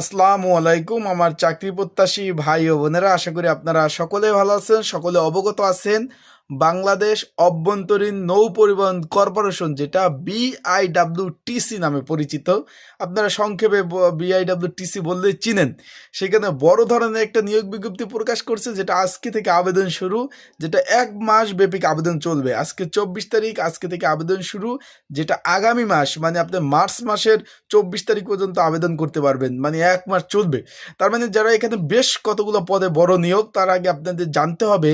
আসসালামু আলাইকুম, আমার চাকরি প্রত্যাশী ভাই ও বোনেরা, আশা করি আপনারা সকলে ভালো আছেন, সকলে অবগত আছেন। বাংলাদেশ অভ্যন্তরীণ নৌ পরিবহন কর্পোরেশন, যেটা বিআইডাব্লিউটিসি নামে পরিচিত। আপনারা সংক্ষেপে বিআইডাব্লিউটিসি বললে চিনেন। সেখানে বড় ধরনের একটা নিয়োগ বিজ্ঞপ্তি প্রকাশ করছে, যেটা আজকে থেকে আবেদন শুরু, যেটা এক মাস ব্যাপী আবেদন চলবে। আজকে চব্বিশ তারিখ, আজকে থেকে আবেদন শুরু, যেটা আগামী মাস মানে আপনি মার্চ মাসের চব্বিশ তারিখ পর্যন্ত আবেদন করতে পারবেন মানে এক মাস চলবে। তার মানে যারা এখানে বেশ কতগুলো পদে বড় নিয়োগ, তার আগে আপনাদের জানতে হবে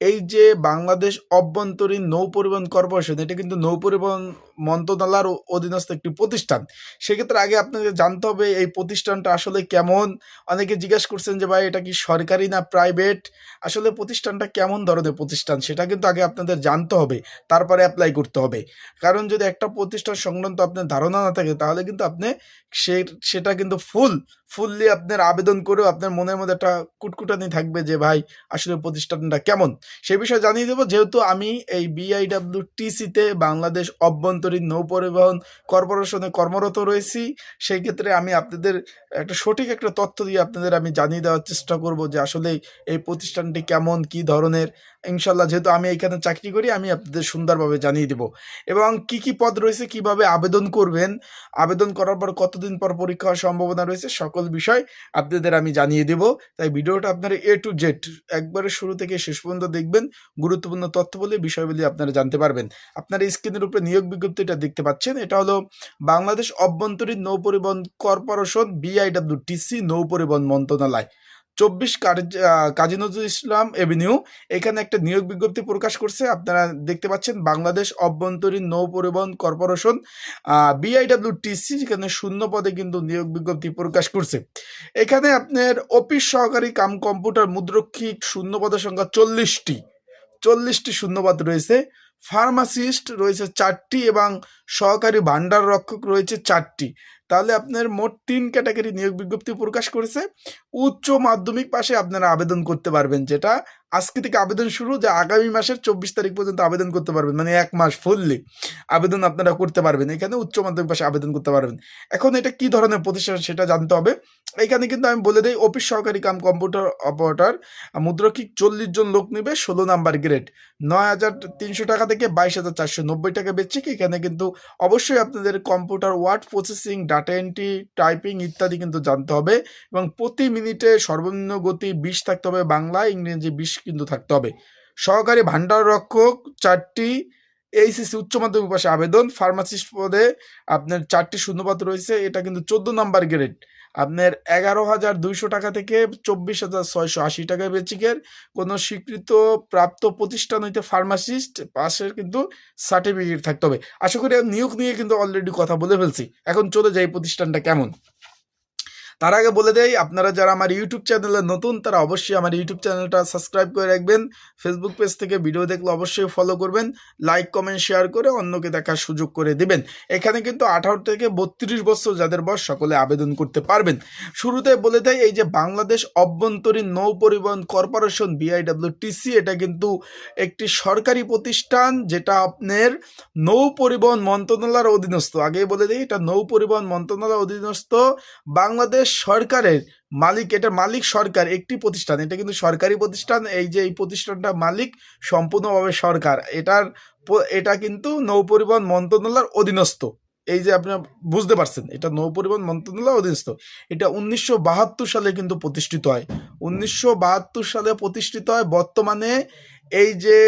এই যে বাংলাদেশ অভ্যন্তরীণ নৌ পরিবহন কর্পোরেশন, এটা কিন্তু নৌ পরিবহন মন্ত্রণালয়ের অধীনস্থ একটি প্রতিষ্ঠান। সেক্ষেত্রে আগে আপনাকে জানতে হবে এই প্রতিষ্ঠানটা আসলে কেমন? অনেকে জিজ্ঞাসা করছেন যে ভাই, এটা কি সরকারি না প্রাইভেট আসলে প্রতিষ্ঠানটা কেমন ধরনের প্রতিষ্ঠান সেটা কিন্তু আগে আপনাদের জানতে হবে, তারপরে অ্যাপ্লাই করতে হবে। কারণ যদি একটা প্রতিষ্ঠান সংক্রান্ত আপনার ধারণা না থাকে, তাহলে কিন্তু আপনি সে, সেটা কিন্তু ফুল ফুললি আপনার আবেদন করেও আপনার মনের মধ্যে একটা কুটকুটানি থাকবে যে, ভাই, আসলে প্রতিষ্ঠানটা কেমন? সে বিষয়ে জানিয়ে দেবো, যেহেতু আমি এই বিআইডাব্লিউ টিসিতে বাংলাদেশ অভ্যন্তরীণ নৌ পরিবহন কর্পোরেশনে কর্মরত রয়েছি, সেই ক্ষেত্রে আমি আপনাদের একটা সঠিক একটা তথ্য দিয়ে আপনাদের আমি জানিয়ে দেওয়ার চেষ্টা করব যে, আসলে এই প্রতিষ্ঠানটি কেমন, কি ধরনের। ইনশাল্লাহ যেহেতু আমি এখানে চাকরি করি, আমি আপনাদের সুন্দরভাবে জানিয়ে দেব। এবং কি কি পদ রয়েছে, কীভাবে আবেদন করবেন? আবেদন করার পর কতদিন পর পরীক্ষা হওয়ার সম্ভাবনা রয়েছে? সকল বিষয় আপনাদের আমি জানিয়ে দেব। তাই ভিডিওটা আপনারা এ টু জেড একবারে শুরু থেকে শেষ পর্যন্ত দেখবেন। গুরুত্বপূর্ণ তথ্য বলে বিষয়গুলি আপনারা জানতে পারবেন। আপনারা স্ক্রিনের উপরে নিয়োগ বিজ্ঞপ্তিটা দেখতে পাচ্ছেন। এটা হলো বাংলাদেশ অভ্যন্তরীণ নৌ পরিবহন কর্পোরেশন বিআইডাব্লিউটিসি নৌ পরিবহন মন্ত্রণালয়। চব্বিশ কাজী নজরুল ইসলাম এভিনিউ এখানে একটা নিয়োগ বিজ্ঞপ্তি প্রকাশ করছে। আপনারা দেখতে পাচ্ছেন বাংলাদেশ অভ্যন্তরীণ নৌ পরিবহন কর্পোরেশন বিআইডব্লিউ টিসি যেখানে শূন্য পদে কিন্তু নিয়োগ বিজ্ঞপ্তি প্রকাশ করছে। এখানে আপনার অফিস সহকারী কাম কম্পিউটার মুদ্রক্ষিক শূন্য পদের সংখ্যা চল্লিশটি। চল্লিশটি শূন্যপদ রয়েছে। ফার্মাসিস্ট রয়েছে চারটি এবং সহকারী ভান্ডার রক্ষক রয়েছে চারটি। তাহলে আপনার মোট তিন ক্যাটাগরি নিয়োগ বিজ্ঞপ্তি প্রকাশ করেছে। উচ্চ মাধ্যমিক পাশে আপনারা আবেদন করতে পারবেন, যেটা আজকে থেকে আবেদন শুরু, যে আগামী মাসের চব্বিশ তারিখ পর্যন্ত আবেদন করতে পারবেন মানে এক মাস ফুললি আবেদন আপনারা করতে পারবেন। এখানে উচ্চ মাধ্যমিক পাশে আবেদন করতে পারবেন। এখন এটা কি ধরনের প্রতিষ্ঠান সেটা জানতে হবে। এখানে কিন্তু আমি বলে দিই, অফিস সহকারী কাম কম্পিউটার অপারেটর মুদ্রকিক চল্লিশ জন লোক নেবে, ষোলো নাম্বার গ্রেড। নয় হাজার তিনশো টাকা থেকে বাইশ হাজার চারশো নব্বই টাকা বেচছে এখানে কিন্তু অবশ্যই আপনাদের computer word processing data entry typing ইত্যাদি কিন্তু জানতে হবে এবং প্রতি মিনিটে সর্বনিম্ন গতি বিশ থাকতে হবে বাংলা, ইংরেজি বিশ কিন্তু থাকতে হবে। সহকারী ভান্ডার রক্ষক চারটি এইসিসি উচ্চ মাধ্যমিক পাশে আবেদন ফার্মাসিস্ট পদে আপনার চারটি শূন্যপাত রয়েছে, এটা কিন্তু চোদ্দ নাম্বার গ্রেড আপনার এগারো হাজার দুইশো টাকা থেকে চব্বিশ হাজার ছয়শো আশি টাকা বেচিকের কোনো স্বীকৃত প্রাপ্ত প্রতিষ্ঠান হইতে ফার্মাসিস্ট পাশের কিন্তু সার্টিফিকেট থাকতে হবে। আশা করি নিয়োগ নিয়ে কিন্তু অলরেডি কথা বলে ফেলছি। এখন চলে যাই প্রতিষ্ঠানটা কেমন? তার আগে বলে দেই, আপনারা যারা আমার ইউটিউব চ্যানেলে নতুন, তারা অবশ্যই আমার ইউটিউব চ্যানেলটা সাবস্ক্রাইব করে রাখবেন। ফেসবুক পেজ থেকে ভিডিও দেখলে অবশ্যই ফলো করবেন লাইক কমেন্ট শেয়ার করে অন্যকে দেখার সুযোগ করে দিবেন। এখানে কিন্তু আঠারো থেকে বত্রিশ বছর যাদের বয়স, সকলে আবেদন করতে পারবেন। শুরুতে বলে দেয় এই যে বাংলাদেশ অভ্যন্তরীণ নৌ পরিবহন কর্পোরেশন বিআইডব্লিউ টিসি এটা কিন্তু একটি সরকারি প্রতিষ্ঠান, যেটা আপনার নৌ পরিবহন মন্ত্রণালয়ের অধীনস্থ। আগেই বলে দিই, এটা নৌ পরিবহন মন্ত্রণালয়ের অধীনস্থ। বাংলাদেশ সরকারের মালিক, এটা মালিক সরকার, একটি প্রতিষ্ঠান, এটা কিন্তু সরকারি প্রতিষ্ঠান, এই যে এই প্রতিষ্ঠানটা মালিক, সম্পূর্ণভাবে সরকার, এটার এটা কিন্তু নৌপরিবহন মন্ত্রণালয়ের অধীনস্থ, এই যে আপনার বুঝতে পারছেন, এটা নৌ পরিবহন মন্ত্রণালয়ের অধীনস্থ, এটা উনিশশো বাহাত্তর সালে কিন্তু প্রতিষ্ঠিত হয়, উনিশশো বাহাত্তর সালে প্রতিষ্ঠিত হয়, বর্তমানে এই যে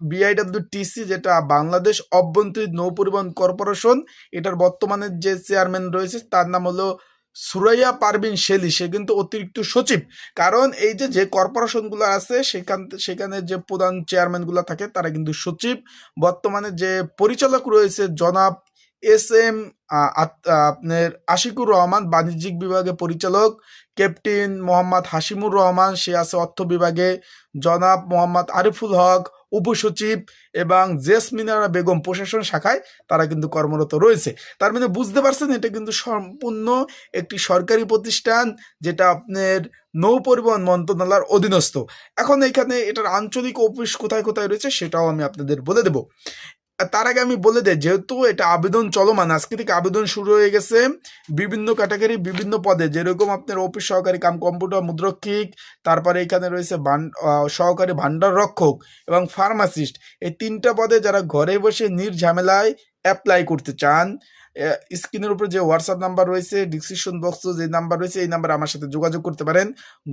বিআইডব্লিউ টিসি যেটা বাংলাদেশ অভ্যন্তরীণ নৌ পরিবহন কর্পোরেশন, এটার বর্তমানে যে চেয়ারম্যান রয়েছে, তার নাম হলো সুরাইয়া পারবিন শেলি, সে কিন্তু অতিরিক্ত সচিব। কারণ এই যে যে কর্পোরেশনগুলো আছে, সেখান, সেখানে যে প্রধান চেয়ারম্যানগুলো থাকে, তারা কিন্তু সচিব। বর্তমানে যে পরিচালক রয়েছে, জনাব এস এম আপনার আশিকুর রহমান, বাণিজ্যিক বিভাগে পরিচালক। ক্যাপ্টেন মোহাম্মদ হাসিমুর রহমান, সে আছে অর্থ বিভাগে। জনাব মোহাম্মদ আরিফুল হক উপসচিব এবং জেসমিনারা বেগম প্রশাসন শাখায় তারা কিন্তু কর্মরত রয়েছে। তার মানে বুঝতে পারছেন, এটা কিন্তু সম্পূর্ণ একটি সরকারি প্রতিষ্ঠান যেটা আপনার নৌ পরিবহন মন্ত্রণালয়ের অধীনস্থ। এখন এখানে এটার আঞ্চলিক অফিস কোথায় কোথায় রয়েছে সেটাও আমি আপনাদের বলে দেব। তার আগে আমি বলে দেই, যেহেতু এটা আবেদন চলমান, আজকে থেকে আবেদন শুরু হয়ে গেছে বিভিন্ন ক্যাটাগরি বিভিন্ন পদে। যেরকম আপনার অফিস সহকারী কাম কম্পিউটার মুদ্রক্ষিক, তারপরে এখানে রয়েছে সহকারী ভান্ডার রক্ষক এবং ফার্মাসিস্ট এই তিনটা পদে যারা ঘরে বসে নির্ঝামেলায় অ্যাপ্লাই করতে চান স্ক্রিনের উপর যে হোয়াটসঅ্যাপ নাম্বার রয়েছে ডিসক্রিপশন বক্স যে নাম্বার রয়েছে, এই নাম্বারে আমার সাথে যোগাযোগ করতে পারেন।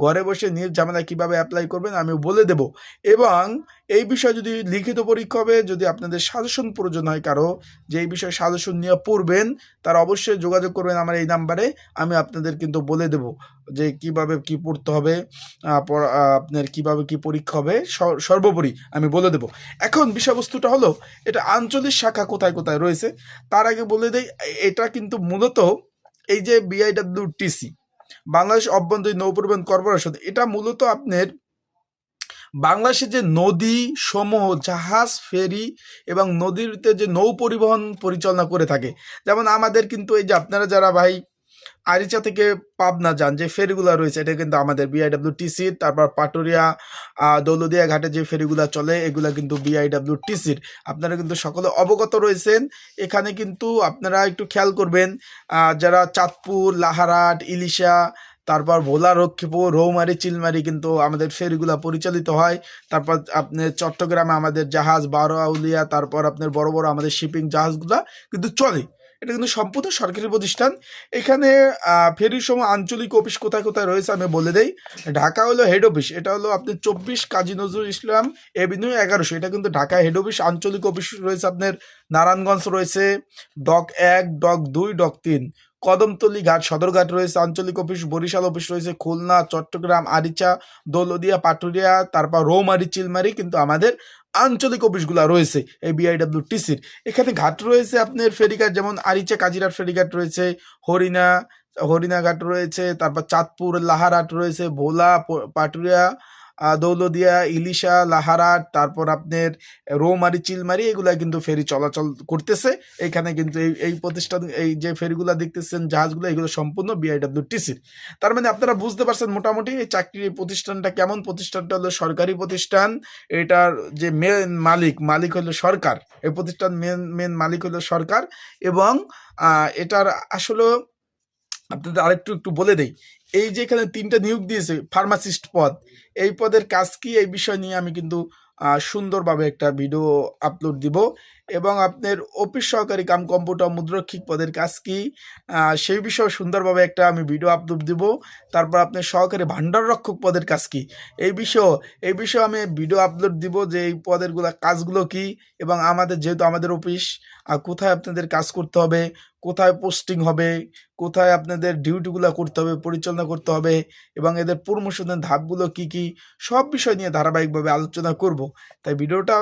ঘরে বসে নির্ঝামেলায় কীভাবে অ্যাপ্লাই করবেন আমি বলে দেব। এবং এই বিষয়ে যদি লিখিত পরীক্ষা হবে, যদি আপনাদের সাজেশন প্রয়োজন হয় কারও, যে এই বিষয়ে সাজেশন নিয়ে পড়বেন, তার অবশ্যই যোগাযোগ করবেন আমার এই নাম্বারে আমি আপনাদের কিন্তু বলে দেব যে কীভাবে কি পড়তে হবে আপনার কীভাবে কি পরীক্ষা হবে সর্বোপরি আমি বলে দেব। এখন বিষয়বস্তুটা হলো, এটা আঞ্চলিক শাখা কোথায় কোথায় রয়েছে? তার আগে বলে দেই, এটা কিন্তু মূলত এই যে বিআইডব্লিউ টিসি বাংলাদেশ অভ্যন্তরীণ নৌ পরিবহন কর্পোরেশন, এটা মূলত আপনার বাংলাদেশের যে নদী সমূহ, জাহাজ, ফেরি এবং নদীতে যে নৌ পরিবহন পরিচালনা করে থাকে, যেমন আমাদের কিন্তু এই যে আপনারা যারা ভাই আরিচা থেকে পাবনা যান, যে ফেরিগুলো রয়েছে, এটা কিন্তু আমাদের বিআইডব্লিউ টিসির তারপর পাটুরিয়া দৌলদিয়া ঘাটে যে ফেরিগুলো চলে, এগুলো কিন্তু বিআইডব্লিউ টিসির আপনারা কিন্তু সকলে অবগত রয়েছেন। এখানে কিন্তু আপনারা একটু খেয়াল করবেন যারা চাঁদপুর, লাহারাট, ইলিশা তারপর ভোলা, রক্ষীপুর, রৌমারি, চিলমারি কিন্তু আমাদের ফেরিগুলা পরিচালিত হয়। তারপর আপনার চট্টগ্রামে আমাদের জাহাজ বারো আউলিয়া তারপর আপনার বড় বড় আমাদের শিপিং জাহাজগুলা কিন্তু চলে। এটা কিন্তু সম্পূর্ণ সরকারি প্রতিষ্ঠান। এখানে ফেরির সময় আঞ্চলিক অফিস কোথায় কোথায় রয়েছে আমি বলে দেই। ঢাকা হলো হেড অফিস এটা হলো আপনার চব্বিশ কাজী নজরুল ইসলাম এভিনিউ এগারোশো। এটা কিন্তু ঢাকা হেড অফিস আঞ্চলিক অফিস রয়েছে আপনার নারায়ণগঞ্জ রয়েছে ডক এক ডক দুই ডক তিন। কদমতলি ঘাট, সদরঘাট রয়েছে, আঞ্চলিক অফিস, বরিশাল অফিস রয়েছে, খুলনা, চট্টগ্রাম, আরিচা, দৌলদিয়া, পাটুরিয়া, তারপর রৌমারি চিলমারি, কিন্তু আমাদের আঞ্চলিক অফিসগুলো রয়েছে, এই বিআইডব্লিউ টিসির এখানে ঘাট রয়েছে আপনার ফেরিঘাট, যেমন আরিচা কাজিরাট ফেরিঘাট রয়েছে, হরিণা, হরিণাঘাট রয়েছে, তারপর চাঁদপুর, লাহারাট রয়েছে, ভোলা পাটুরিয়া দৌলদিয়া, ইলিশা লাহারাট তারপর আপনার রৌমারি, চিলমারি এগুলা কিন্তু ফেরি চলাচল করতেছে। এখানে কিন্তু এই এই প্রতিষ্ঠান, এই যে ফেরিগুলা দেখতেছেন, জাহাজগুলো, এগুলো সম্পূর্ণ বিআইডব্লিউ টিসির তার মানে আপনারা বুঝতে পারছেন মোটামুটি এই চাকরির প্রতিষ্ঠানটা কেমন? প্রতিষ্ঠানটা হলো সরকারি প্রতিষ্ঠান। এটার যে মেন মালিক মালিক হলো সরকার। এই প্রতিষ্ঠান মেন মেন মালিক হলো সরকার। এবং এটার আসলে আপনাদের আরেকটু, একটু বলে দেই। এই যে এখানে তিনটা নিয়োগ দিয়েছে ফার্মাসিস্ট পদ, এই পদের কাজ কি? এই বিষয় নিয়ে আমি কিন্তু সুন্দরভাবে একটা ভিডিও আপলোড দিব। এবং আপনার অফিস সহকারী কাম কম্পিউটার মুদ্রক্ষিক পদের কাজ কি? সেই বিষয়ে সুন্দরভাবে একটা আমি ভিডিও আপলোড দিব। তারপর আপনার সহকারী ভান্ডার রক্ষক পদের কাজ কি? এই বিষয়, এই বিষয়ে আমি ভিডিও আপলোড দিব যে এই পদেরগুলো কাজগুলো কি? এবং আমাদের, যেহেতু আমাদের অফিস কোথায় আপনাদের কাজ করতে হবে? কোথায় পোস্টিং হবে, কোথায় আপনাদের ডিউটিগুলো করতে হবে, পরিচালনা করতে হবে এবং এদের প্রমোশনের ধাপগুলো কি কি, সব বিষয় নিয়ে ধারাবাহিকভাবে আলোচনা করব। তাই ভিডিওটা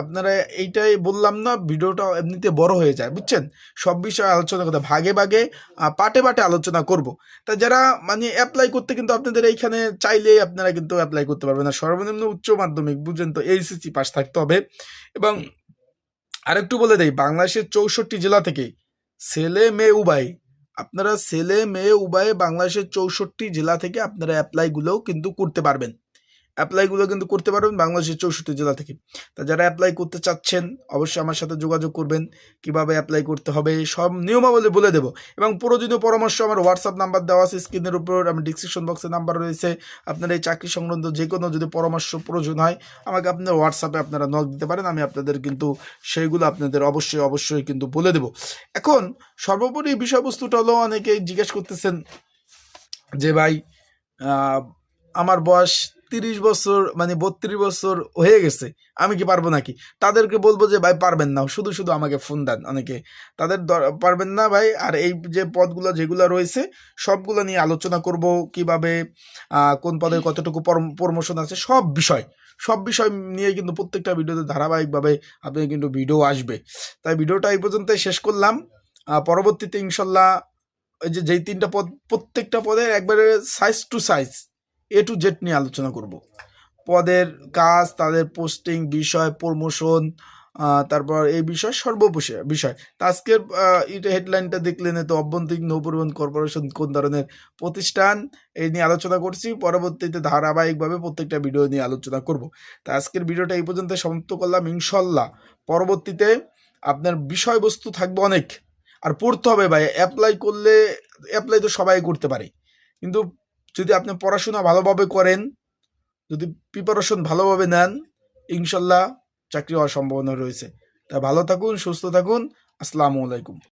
আপনারা এইটাই বললাম না, ভিডিওটা এমনিতে বড় হয়ে যায়, বুঝছেন? সব বিষয়ে আলোচনা করতে ভাগে ভাগে পাটে পাটে আলোচনা করব। তা যারা মানে অ্যাপ্লাই করতে কিন্তু আপনাদের এইখানে চাইলেই আপনারা কিন্তু অ্যাপ্লাই করতে পারবেন না। সর্বনিম্ন উচ্চ মাধ্যমিক, বুঝছেন তো? এইচএসসি পাস থাকতে হবে এবং আরেকটু বলে দেই, বাংলাদেশের চৌষট্টি জেলা থেকে ছেলে মেয়ে উভয়। আপনারা ছেলে মেয়ে উভয়ে বাংলাদেশের চৌষট্টি জেলা থেকে আপনারা অ্যাপ্লাইগুলোও কিন্তু করতে পারবেন। অ্যাপ্লাইগুলো কিন্তু করতে পারবেন বাংলাদেশের চৌষট্টি জেলা থেকে। তা যারা অ্যাপ্লাই করতে চাচ্ছেন, অবশ্যই আমার সাথে যোগাযোগ করবেন, কীভাবে অ্যাপ্লাই করতে হবে, সব নিয়মাবলী বলে দেবো। এবং প্রয়োজনীয় পরামর্শ আমার হোয়াটসঅ্যাপ নাম্বার দেওয়া আছে স্ক্রিনের উপর আমি ডিসক্রিপশন বক্সে নাম্বার রয়েছে। আপনার এই চাকরি সংক্রান্ত যে কোনো যদি পরামর্শ প্রয়োজন হয়, আমাকে আপনার হোয়াটসঅ্যাপে আপনারা নক দিতে পারেন, আমি আপনাদের কিন্তু সেইগুলো আপনাদের অবশ্যই অবশ্যই কিন্তু বলে দেবো। এখন সর্বোপরি বিষয়বস্তুটা হলো, অনেকেই জিজ্ঞেস করতেছেন যে ভাই আমার বয়স তিরিশ বছর মানে বত্রিশ বছর হয়ে গেছে, আমি কি পারব নাকি? তাদেরকে বলব যে, ভাই, পারবেন না, শুধু শুধু আমাকে ফোন দেন। অনেকে, তাদের দর- পারবেন না ভাই। আর এই যে পদগুলো, যেগুলো রয়েছে, সবগুলো নিয়ে আলোচনা করব কীভাবে কোন পদে কতটুকু প্রমোশন আছে, সব বিষয় সব বিষয় নিয়ে কিন্তু প্রত্যেকটা ভিডিওতে ধারাবাহিকভাবে আপনি কিন্তু ভিডিও আসবে। তাই ভিডিওটা এই পর্যন্তই শেষ করলাম। পরবর্তীতে ইনশাল্লাহ ওই যে, যেই তিনটা পদ, প্রত্যেকটা পদের একবারে size to size A to Z নিয়ে আলোচনা করব। পদের কাজ, তাদের পোস্টিং, বিষয়, প্রমোশন তারপর এই বিষয় সর্ববিষয়, বিষয়। আজকের এটা হেডলাইনটা দেখলেন তো অভ্যন্তরীণ নৌ কর্পোরেশন কোন ধরনের প্রতিষ্ঠান। এই নিয়ে আলোচনা করছি। পরবর্তীতে ধারাবাহিকভাবে প্রত্যেকটা ভিডিও নিয়ে আলোচনা করব। তা আজকের ভিডিওটা এই পর্যন্ত সমাপ্ত করলাম। ইনশাল্লাহ পরবর্তীতে আপনার বিষয়বস্তু থাকবে অনেক। আর পড়তে হবে ভাই। অ্যাপ্লাই করলে অ্যাপ্লাই তো সবাই করতে পারে। কিন্তু যদি আপনি পড়াশোনা ভালোভাবে করেন, যদি প্রিপারেশন ভালোভাবে নেন, ইনশাল্লাহ চাকরি হওয়ার সম্ভাবনা রয়েছে। তা ভালো থাকুন, সুস্থ থাকুন। আসসালামু আলাইকুম।